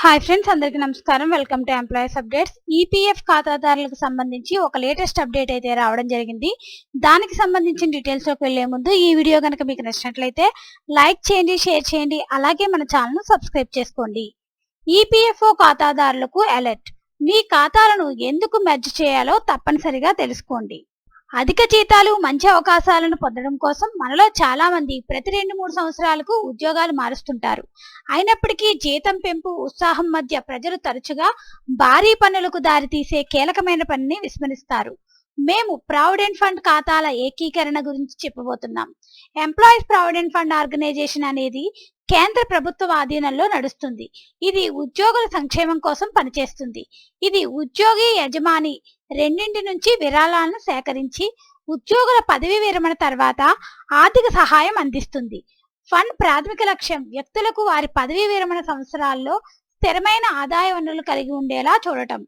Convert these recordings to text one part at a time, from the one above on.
Hi friends అందరికీ నమస్కారం. Welcome to employees updates EPF ఖాతాదారులకు సంబంధించి ఒక లేటెస్ట్ అప్డేట్ అయితే రావడం జరిగింది. దానికి సంబంధించిన డీటెయిల్స్లోకి వెళ్ళే ముందు ఈ వీడియో కనుక మీకు నచ్చినట్లయితే లైక్ చేయండి షేర్ చేయండి అలాగే మన ఛానల్ను సబ్స్క్రైబ్ చేసుకోండి. ఈపీఎఫ్ఓ ఖాతాదారులకు అలర్ట్ మీ ఖాతాలను ఎందుకు మెర్జ్ చేయాలో తప్పనిసరిగా తెలుసుకోండి. అధిక జీతాలు మంచి అవకాశాలను పొందడం కోసం మనలో చాలా మంది ప్రతి రెండు మూడు సంవత్సరాలకు ఉద్యోగాలు మారుస్తుంటారు. అయినప్పటికీ జీతం పెంపు ఉత్సాహం మధ్య ప్రజలు తరచుగా భారీ పనులకు దారితీసే కీలకమైన పనిని విస్మరిస్తారు. మేము ప్రావిడెంట్ ఫండ్ ఖాతాల ఏకీకరణ గురించి చెప్పబోతున్నాం. ఎంప్లాయీస్ ప్రావిడెంట్ ఫండ్ ఆర్గనైజేషన్ అనేది కేంద్ర ప్రభుత్వ ఆధీనంలో నడుస్తుంది. ఇది ఉద్యోగుల సంక్షేమం కోసం పనిచేస్తుంది. ఇది ఉద్యోగి యజమాని రెండింటి నుంచి విరాళాలను సేకరించి ఉద్యోగుల పదవి విరమణ తర్వాత ఆర్థిక సహాయం అందిస్తుంది. ఫండ్ ప్రాథమిక లక్ష్యం వ్యక్తులకు వారి పదవీ విరమణ సంవత్సరాల్లో స్థిరమైన ఆదాయ వనరులు కలిగి ఉండేలా చూడటం.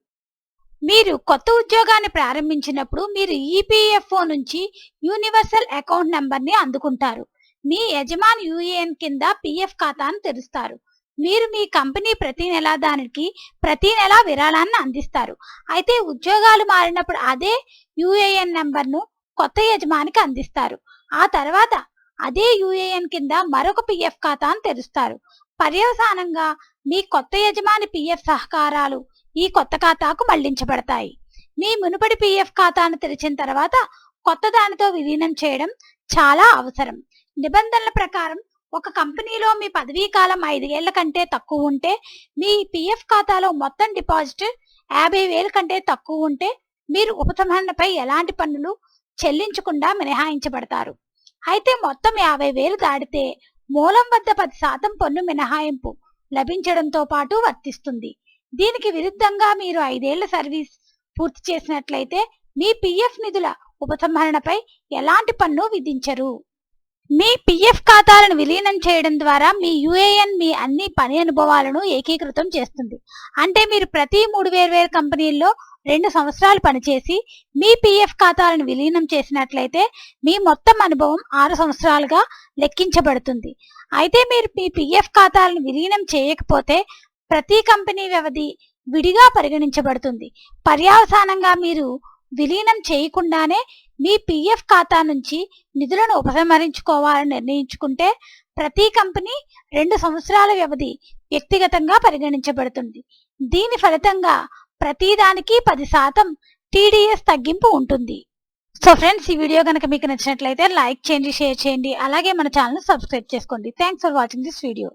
మీరు కొత్త ఉద్యోగాన్ని ప్రారంభించినప్పుడు మీరు ఈపీఎఫ్ఓ నుంచి యూనివర్సల్ అకౌంట్ నంబర్ని అందుకుంటారు. మీ యజమాని యూఏఎన్ కింద పిఎఫ్ ఖాతాను తెరుస్తారు. మీరు మీ కంపెనీ ప్రతి నెల దానికి ప్రతి నెల విరాళాన్ని అందిస్తారు. అయితే ఉద్యోగాలు మారినప్పుడు అదే యూఏఎన్ నెంబర్ను కొత్త యజమానికి అందిస్తారు. ఆ తర్వాత అదే యూఏఎన్ కింద మరొక పిఎఫ్ ఖాతాను తెరుస్తారు. పర్యవసానంగా మీ కొత్త యజమాని పిఎఫ్ సహకారాలు ఈ కొత్త ఖాతాకు మళ్ళించబడతాయి. మీ మునుపటి పిఎఫ్ ఖాతాను తెరిచిన తర్వాత కొత్త దానితో విలీనం చేయడం చాలా అవసరం. నిబంధనల ప్రకారం ఒక కంపెనీలో మీ పదవీ కాలం ఐదేళ్ళ కంటే తక్కువ ఉంటే మీ పిఎఫ్ ఖాతాలో మొత్తం డిపాజిట్ యాభై వేల కంటే తక్కువ ఉంటే మీరు ఉపసంహరణపై ఎలాంటి పన్నులు చెల్లించకుండా మినహాయించబడతారు. అయితే మొత్తం యాభై వేలు దాటితే మూలం వద్ద పది శాతం పన్ను మినహాయింపు లభించడంతో పాటు వర్తిస్తుంది. దీనికి విరుద్ధంగా మీరు ఐదేళ్ళ సర్వీస్ పూర్తి చేసినట్లయితే మీ పిఎఫ్ నిధుల ఉపసంహరణపై ఎలాంటి పన్ను విధించరు. మీ పిఎఫ్ ఖాతాలను విలీనం చేయడం ద్వారా మీ యుఏఎన్ మీ అన్ని పని అనుభవాలను ఏకీకృతం చేస్తుంది. అంటే మీరు ప్రతి మూడు వేర్వేరు కంపెనీల్లో రెండు సంవత్సరాలు పనిచేసి మీ పిఎఫ్ ఖాతాలను విలీనం చేసినట్లయితే మీ మొత్తం అనుభవం ఆరు సంవత్సరాలుగా లెక్కించబడుతుంది. అయితే మీరు మీ పిఎఫ్ ఖాతాలను విలీనం చేయకపోతే ప్రతి కంపెనీ వ్యవధి విడిగా పరిగణించబడుతుంది. పర్యావసానంగా మీరు విలీనం చేయకుండానే మీ పిఎఫ్ ఖాతా నుంచి నిధులను ఉపసంహరించుకోవాలని నిర్ణయించుకుంటే ప్రతి కంపెనీ రెండు సంవత్సరాల వ్యవధి వ్యక్తిగతంగా పరిగణించబడుతుంది. దీని ఫలితంగా ప్రతిదానికి పది శాతం టీడీఎస్ తగ్గింపు ఉంటుంది. సో ఫ్రెండ్స్ ఈ వీడియో కనుక మీకు నచ్చినట్లయితే లైక్ చేయండి షేర్ చేయండి అలాగే మన ఛానల్ సబ్స్క్రైబ్ చేసుకోండి. Thanks for watching this video.